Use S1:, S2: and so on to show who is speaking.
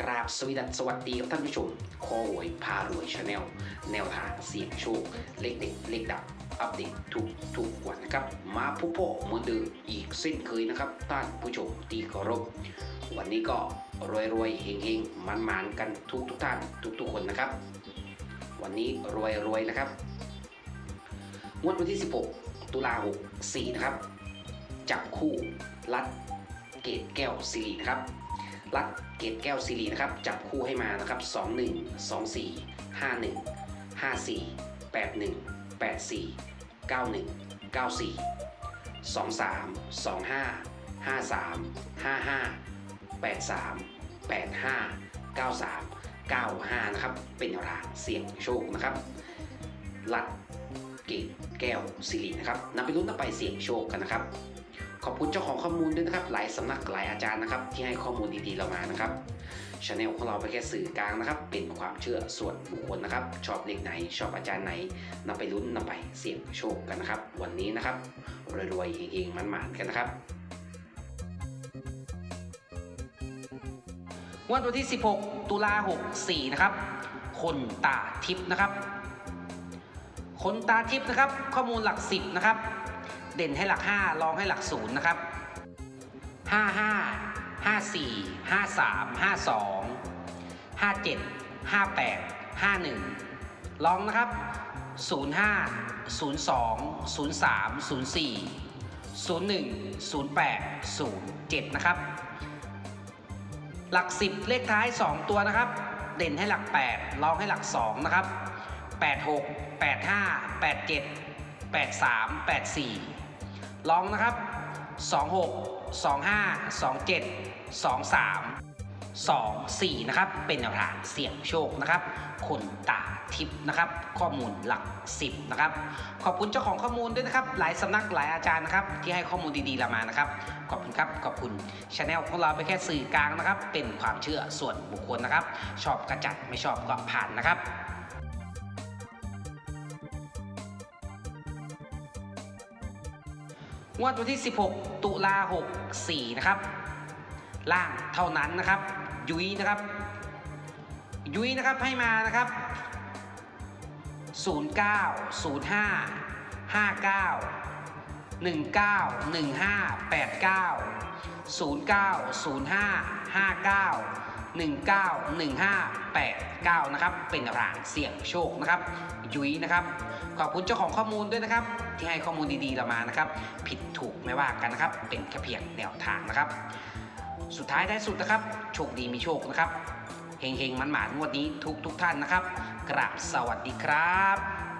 S1: กราบสวีดัสสวัสดีครับท่านผู้ชมคอหวยพารวยชาแนลแนวทางเสี่ยงโชค เลขเด็ดเลขดับ อัปเดตทุกทุกวันนะครับ มาพบพ่อเหมือนเดิมอีกเส้นเคยนะครับ ท่านผู้ชมที่เคารพ วันนี้ก็รวยรวยๆเฮงเฮงมันมันๆกันทุกทุกท่านทุกทุกคนนะครับ วันนี้รวยรวยๆนะครับงวดวันที่ 16 ตุลา64นะครับ จับคู่รัดเกตแก้วซีรีนะครับ รัดเกตแก้วซีรีนะครับจับคู่ให้มานะครับ 21 24 51 54 81 84 91 94 23 25 53 55 83 85 93 95นะครับเป็นแนวทางเสี่ยงโชคนะครับรัดเกตแก้วซีรีนะครับนำไปลุ้นนำไปเสี่ยงโชคกันนะครับ ขอบคุณเจ้าของข้อมูลด้วยนะครับ หลายสำนักหลายอาจารย์นะครับ ที่ให้ข้อมูลดีๆเรามานะครับชาแนลของเราไปนแค่สื่อกลางนะครับ เป็นความเชื่อส่วนบุคคลนะครับ ชอบเลขไหน ชอบอาจารย์ไหนนำไปลุ้นนำไปเสี่ยงโชคกันนะครับ วันนี้นะครับรวยๆเฮงๆมันๆกันนะครับวันวันที่ 16 ตุลา64 นะครับ คนตาทิพย์นะครับ คนตาทิพย์นะครับ ข้อมูลหลัก10นะครับ เด่นให้หลัก 5 รองให้หลัก0นะครับ55 54 53 52 57 58 51 ลองนะครับ 05 02 03 04 01 08 07 นะครับ หลัก 10 เลขท้าย 2 ตัวนะครับ เด่นให้หลัก8รองให้หลัก 2 นะครับ 86 85 87 83 84 ลองนะครับ 26 25 27 23 24 นะครับ เป็นแนวทางเสี่ยงโชคนะครับคนตาทิพย์นะครับ ข้อมูลหลัก 10 นะครับ ขอบคุณเจ้าของข้อมูลด้วยนะครับ หลายสำนักหลายอาจารย์นะครับ ที่ให้ข้อมูลดีๆเรามานะครับ ขอบคุณครับ ขอบคุณช anel ของเราไปนแค่สื่อกลางนะครับ เป็นความเชื่อส่วนบุคคลนะครับ ชอบกระจัดไม่ชอบก็ผ่านนะครับ งวดวันที่ 16 ตุลา64 นะครับ ล่างเท่านั้นนะครับ ยุ้ยนะครับ ยุ้ยนะครับให้มานะครับ 09 05 59 19 15 89 09 05 59 19 15 89นะครับ เป็นรางเสี่ยงโชคนะครับ ยุ้ยนะครับ ขอบคุณเจ้าของข้อมูลด้วยนะครับ ที่ให้ข้อมูลดีๆเรามานะครับ ผิดถูกไม่ว่ากันนะครับ เป็นแค่เพียงแนวทางนะครับ สุดท้ายได้สุดนะครับ โชคดีมีโชคนะครับเฮงๆมันหมานงวดนี้ทุกทุกท่านนะครับ กราบสวัสดีครับ